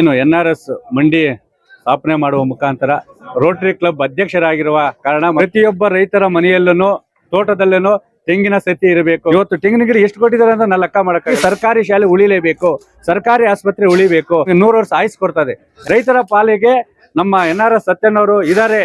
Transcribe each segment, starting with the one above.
ಏನು N R S ಮಂಡಿ ಸ್ಥಾಪನೆ ಮಾಡುವ ಮುಖಾಂತರ ರೋಟರಿ ಕ್ಲಬ್ ಅಧ್ಯಕ್ಷರಾಗಿರುವ ಕಾರಣ ಪ್ರತಿಯೊಬ್ಬ ರೈತರ ಮನೆಯಲ್ಲೂ ತೋಟದಲ್ಲೂ ತೆಂಗಿನ ಸತಿ ಇರಬೇಕು. ಇವತ್ತು ತೆಂಗಿನ ಗಿಡ ಎಷ್ಟು ಕೊಟ್ಟಿದ್ದಾರೆ ಅಂತ ನಾನು ಲೆಕ್ಕ ಮಾಡಕ್ಕೆ ಸರ್ಕಾರಿ ಶಾಲೆ ಉಳಿಲೇಬೇಕು. ಸರ್ಕಾರಿ ಆಸ್ಪತ್ರೆ ಉಳಿಬೇಕು. ನೂರು ವರ್ಷ ಆಯ್ಸ್ ಕೊಡ್ತದೆ. ರೈತರ ಪಾಲಿಗೆ ನಮ್ಮ ಎನ್ ಆರ್ ಎಸ್ ಸತ್ಯನವರು ಇದ್ದಾರೆ.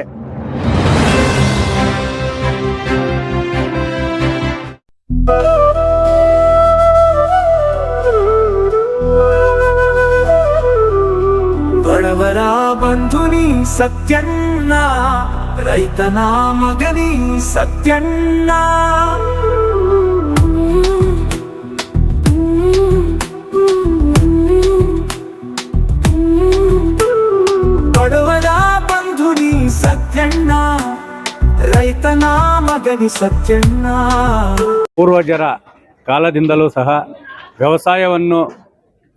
ಬಡವರ ಬಂಧುನಿ ಸತ್ಯಣ್ಣ ರೈತನ ಮಗನಿ ಸತ್ಯಣ್ಣ ಬಡವರ ಬಂಧುನಿ ಸತ್ಯಣ್ಣ ರೈತನ ಮಗನಿ ಸತ್ಯಣ್ಣ ಪೂರ್ವಜರ ಕಾಲದಿಂದಲೂ ಸಹ ವ್ಯವಸಾಯವನ್ನು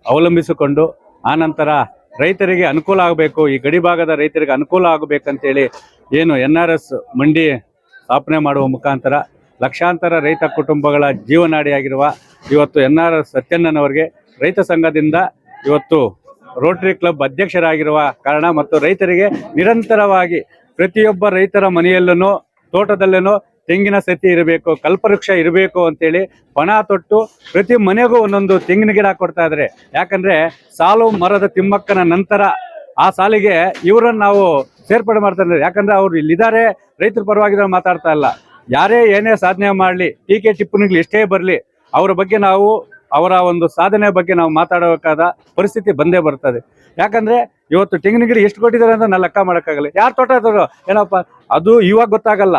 ಅವಲಂಬಿಸಿಕೊಂಡು ಆನಂತರ ರೈತರಿಗೆ ಅನುಕೂಲ ಆಗಬೇಕು, ಈ ಗಡಿ ಭಾಗದ ರೈತರಿಗೆ ಅನುಕೂಲ ಆಗಬೇಕಂತೇಳಿ ಏನು ಎನ್ ಆರ್ ಎಸ್ ಮಂಡಿ ಸ್ಥಾಪನೆ ಮಾಡುವ ಮುಖಾಂತರ ಲಕ್ಷಾಂತರ ರೈತ ಕುಟುಂಬಗಳ ಜೀವನಾಡಿಯಾಗಿರುವ ಇವತ್ತು ಎನ್ ಆರ್ ಎಸ್ ಸತ್ಯಣ್ಣನವರಿಗೆ ರೈತ ಸಂಘದಿಂದ ಇವತ್ತು ರೋಟರಿ ಕ್ಲಬ್ ಅಧ್ಯಕ್ಷರಾಗಿರುವ ಕಾರಣ ಮತ್ತು ರೈತರಿಗೆ ನಿರಂತರವಾಗಿ ಪ್ರತಿಯೊಬ್ಬ ರೈತರ ಮನೆಯಲ್ಲೂ ತೋಟದಲ್ಲೂ ತೆಂಗಿನ ಸತಿ ಇರಬೇಕು, ಕಲ್ಪವೃಕ್ಷ ಇರಬೇಕು ಅಂತೇಳಿ ಪಣ ತೊಟ್ಟು ಪ್ರತಿ ಮನೆಗೂ ಒಂದೊಂದು ತೆಂಗಿನ ಗಿಡ ಕೊಡ್ತಾ ಇದ್ದಾರೆ ಯಾಕಂದ್ರೆ ಸಾಲು ಮರದ ತಿಮ್ಮಕ್ಕನ ನಂತರ ಆ ಸಾಲಿಗೆ ಇವರನ್ನು ನಾವು ಸೇರ್ಪಡೆ ಮಾಡ್ತಾ ಇದ್ದಾರೆ ಯಾಕಂದ್ರೆ ಅವ್ರು ಇಲ್ಲಿದ್ದಾರೆ, ರೈತರ ಪರವಾಗಿ ಮಾತಾಡ್ತಾ ಇಲ್ಲ. ಯಾರೇ ಏನೇ ಸಾಧನೆ ಮಾಡಲಿ, ಟೀಕೆ ಟಿಪ್ಪಣಿಗಳು ಎಷ್ಟೇ ಬರಲಿ, ಅವರ ಬಗ್ಗೆ ನಾವು, ಅವರ ಒಂದು ಸಾಧನೆ ಬಗ್ಗೆ ನಾವು ಮಾತಾಡಬೇಕಾದ ಪರಿಸ್ಥಿತಿ ಬಂದೇ ಬರ್ತದೆ. ಯಾಕಂದ್ರೆ ಇವತ್ತು ತೆಂಗಿನ ಗಿಡ ಎಷ್ಟು ಕೊಟ್ಟಿದ್ದಾರೆ ಅಂತ ನಾನು ಲೆಕ್ಕ ಮಾಡೋಕ್ಕಾಗಲ್ಲ. ಯಾರು ತೋಟ ಏನಪ್ಪ, ಅದು ಇವಾಗ ಗೊತ್ತಾಗಲ್ಲ.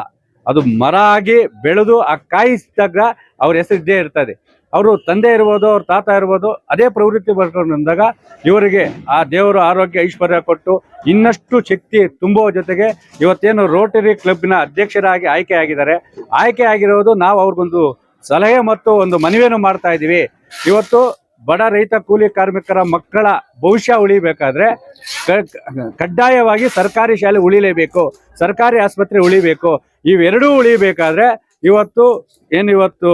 ಅದು ಮರ ಆಗಿ ಬೆಳೆದು ಆ ಕಾಯಿಸಿದಾಗ ಅವ್ರ ಹೆಸರು ಇದ್ದೇ ಇರ್ತದೆ. ಅವರು ತಂದೆ ಇರ್ಬೋದು, ಅವ್ರ ತಾತ ಇರ್ಬೋದು, ಅದೇ ಪ್ರವೃತ್ತಿ ಬರ್ಕೊಂಡು ಬಂದಾಗ ಇವರಿಗೆ ಆ ದೇವರು ಆರೋಗ್ಯ ಐಶ್ವರ್ಯ ಕೊಟ್ಟು ಇನ್ನಷ್ಟು ಶಕ್ತಿ ತುಂಬುವ ಜೊತೆಗೆ ಇವತ್ತೇನು ರೋಟರಿ ಕ್ಲಬ್ನ ಅಧ್ಯಕ್ಷರಾಗಿ ಆಯ್ಕೆ ಆಗಿದ್ದಾರೆ. ಆಯ್ಕೆ ಆಗಿರೋದು ನಾವು ಅವ್ರಿಗೊಂದು ಸಲಹೆ ಮತ್ತು ಒಂದು ಮನವಿಯನ್ನು ಮಾಡ್ತಾ ಇದ್ದೀವಿ. ಇವತ್ತು ಬಡ ರೈತ ಕೂಲಿ ಕಾರ್ಮಿಕರ ಮಕ್ಕಳ ಭವಿಷ್ಯ ಉಳಿಬೇಕಾದ್ರೆ ಕಡ್ಡಾಯವಾಗಿ ಸರ್ಕಾರಿ ಶಾಲೆ ಉಳಿಲೇಬೇಕು, ಸರ್ಕಾರಿ ಆಸ್ಪತ್ರೆ ಉಳಿಬೇಕು. ಇವೆರಡೂ ಉಳಿಬೇಕಾದ್ರೆ ಇವತ್ತು, ಏನು ಇವತ್ತು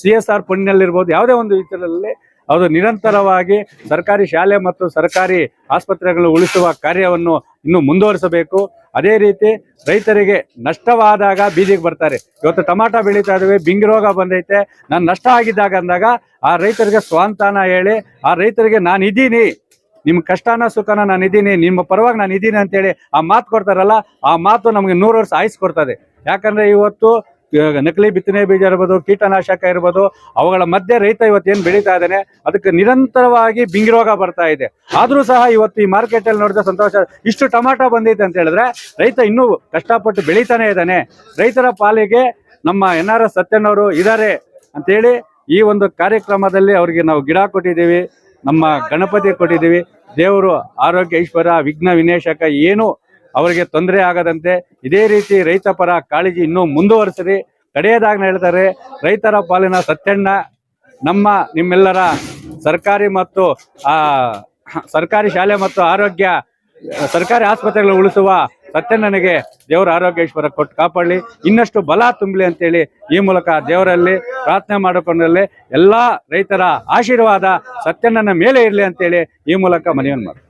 ಸಿ ಎಸ್ ಆರ್ ಫಂಡ್ನಲ್ಲಿರ್ಬೋದು ಯಾವುದೇ ಒಂದು ವಿಚಾರದಲ್ಲಿ ಅದು ನಿರಂತರವಾಗಿ ಸರ್ಕಾರಿ ಶಾಲೆ ಮತ್ತು ಸರ್ಕಾರಿ ಆಸ್ಪತ್ರೆಗಳು ಉಳಿಸುವ ಕಾರ್ಯವನ್ನು ಇನ್ನು ಮುಂದುವರಿಸಬೇಕು. ಅದೇ ರೀತಿ ರೈತರಿಗೆ ನಷ್ಟವಾದಾಗ ಬೀದಿಗೆ ಬರ್ತಾರೆ. ಇವತ್ತು ಟಮಾಟ ಬೆಳೀತಾ ಇದ್ದೇವೆ ಬಿಂಗಿ ರೋಗ ಬಂದೈತೆ. ನಾನು ನಷ್ಟ ಆಗಿದ್ದಾಗ ಅಂದಾಗ ಆ ರೈತರಿಗೆ ಸ್ವಾಂತಾನ ಹೇಳಿ, ಆ ರೈತರಿಗೆ ನಾನು ಇದ್ದೀನಿ ನಿಮ್ಮ ಕಷ್ಟನ ಸುಖನ ನಾನು ಇದ್ದೀನಿ ನಿಮ್ಮ ಪರವಾಗಿ ನಾನು ಇದ್ದೀನಿ ಅಂತೇಳಿ ಆ ಮಾತು ಕೊಡ್ತಾರಲ್ಲ, ಆ ಮಾತು ನಮಗೆ ನೂರು ವರ್ಷ ಆಯುಸ್ ಕೊಡ್ತದೆ. ಯಾಕಂದ್ರೆ ಇವತ್ತು ನಕಲಿ ಬಿತ್ತನೆ ಬೀಜ ಇರ್ಬೋದು, ಕೀಟನಾಶಕ ಇರ್ಬೋದು, ಅವುಗಳ ಮಧ್ಯೆ ರೈತ ಇವತ್ತು ಏನು ಬೆಳೀತಾ ಇದ್ದಾನೆ, ಅದಕ್ಕೆ ನಿರಂತರವಾಗಿ ಬಿಂಗಿ ರೋಗ ಬರ್ತಾ ಇದೆ. ಆದರೂ ಸಹ ಇವತ್ತು ಈ ಮಾರ್ಕೆಟ್ ಅಲ್ಲಿ ನೋಡಿದ ಸಂತೋಷ, ಇಷ್ಟು ಟೊಮಾಟೊ ಬಂದೈತೆ ಅಂತ ಹೇಳಿದ್ರೆ ರೈತ ಇನ್ನೂ ಕಷ್ಟಪಟ್ಟು ಬೆಳೀತಾನೆ ಇದ್ದಾನೆ. ರೈತರ ಪಾಲಿಗೆ ನಮ್ಮ ಎನ್ ಆರ್ ಎಸ್ ಸತ್ಯನವರು ಇದ್ದಾರೆ ಅಂತೇಳಿ ಈ ಒಂದು ಕಾರ್ಯಕ್ರಮದಲ್ಲಿ ಅವರಿಗೆ ನಾವು ಗಿಡ ಕೊಟ್ಟಿದ್ದೀವಿ, ನಮ್ಮ ಗಣಪತಿ ಕೊಟ್ಟಿದ್ದೀವಿ. ದೇವರು ಆರೋಗ್ಯ, ಐಶ್ವರ್ಯ, ವಿಘ್ನ ವಿನೇಶಕ, ಏನು ಅವರಿಗೆ ತೊಂದರೆ ಆಗದಂತೆ ಇದೇ ರೀತಿ ರೈತ ಪರ ಕಾಳಜಿ ಇನ್ನೂ ಮುಂದುವರಿಸಿರಿ ಕಡೆಯದಾಗಿ ಹೇಳ್ತಾರೆ, ರೈತರ ಪಾಲಿನ ಸತ್ಯಣ್ಣ, ನಮ್ಮ ನಿಮ್ಮೆಲ್ಲರ ಸರ್ಕಾರಿ ಮತ್ತು, ಆ, ಸರ್ಕಾರಿ ಶಾಲೆ ಮತ್ತು ಆರೋಗ್ಯ, ಸರ್ಕಾರಿ ಆಸ್ಪತ್ರೆಗಳು ಉಳಿಸುವ ಸತ್ಯಣ್ಣನಿಗೆ ದೇವರ ಆರೋಗ್ಯೇಶ್ವರ ಕೊಟ್ಟು ಕಾಪಾಡಲಿ. ಇನ್ನಷ್ಟು ಬಲ ತುಂಬಲಿ ಅಂತೇಳಿ ಈ ಮೂಲಕ ದೇವರಲ್ಲಿ ಪ್ರಾರ್ಥನೆ ಮಾಡಿಕೊಂಡಲ್ಲಿ ಎಲ್ಲ ರೈತರ ಆಶೀರ್ವಾದ ಸತ್ಯಣ್ಣನ ಮೇಲೆ ಇರಲಿ ಅಂತೇಳಿ ಈ ಮೂಲಕ ಮನವಿಯನ್ನು ಮಾಡಿ